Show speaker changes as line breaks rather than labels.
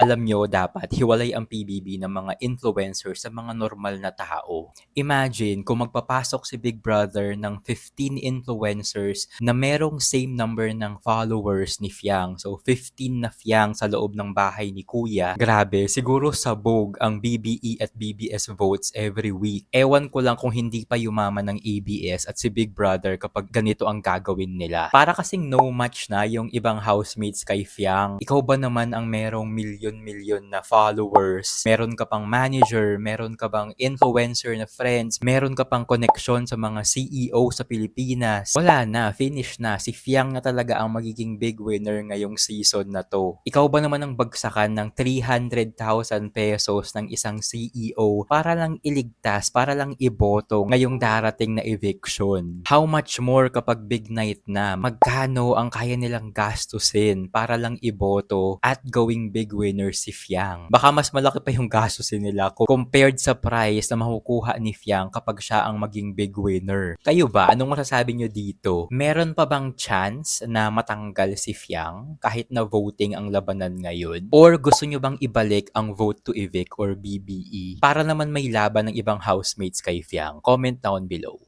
Alam nyo, dapat hiwalay ang PBB ng mga influencer sa mga normal na tao. Imagine kung magpapasok si Big Brother ng 15 influencers na merong same number ng followers ni Fiang. So 15 na Fiang sa loob ng bahay ni Kuya. Grabe, siguro sabog ang BBE at BBS votes every week. Ewan ko lang kung hindi pa yumaman ng ABS at si Big Brother kapag ganito ang gagawin nila. Para kasing no match na yung ibang housemates kay Fiang. Ikaw ba naman ang merong million-million na followers? Meron ka pang manager? Meron ka bang influencer na friends? Meron ka pang connection sa mga CEO sa Pilipinas? Wala na, finish na. Si Fiang na talaga ang magiging big winner ngayong season na to. Ikaw ba naman ang bagsakan ng 300,000 pesos ng isang CEO para lang iligtas, para lang iboto ngayong darating na eviction? How much more kapag big night na? Magkano ang kaya nilang gastusin para lang iboto at going big winner si Fiang? Baka mas malaki pa yung gastusin nila compared sa price na makukuha ni Fiang kapag siya ang maging big winner. Kayo ba? Anong masasabi nyo dito? Meron pa bang chance na matanggal si Fiang kahit na voting ang labanan ngayon? Or gusto nyo bang ibalik ang vote to evict or BBE para naman may laban ng ibang housemates kay Fiang? Comment down below.